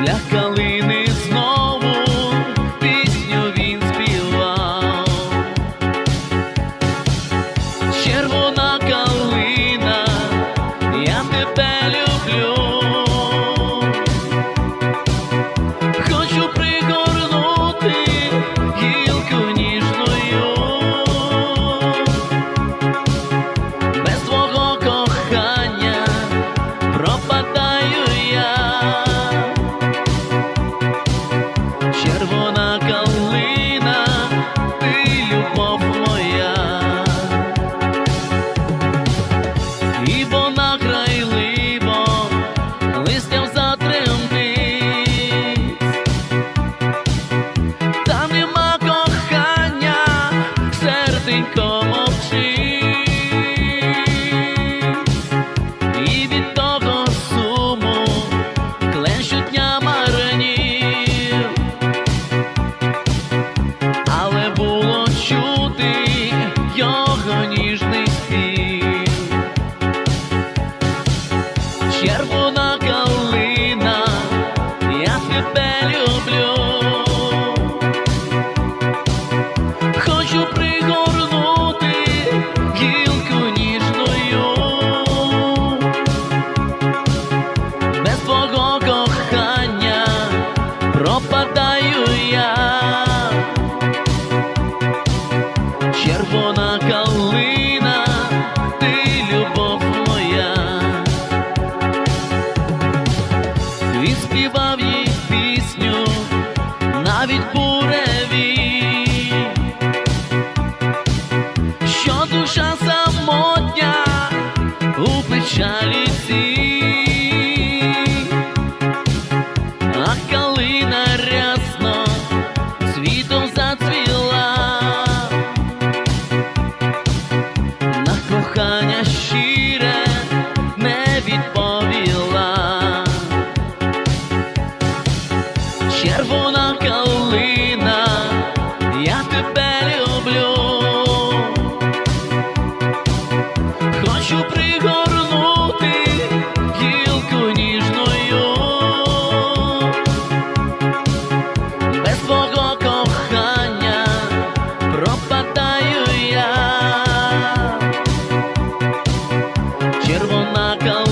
для калини знову пісню він співав, червона калина, я тебе люблю. she I'll.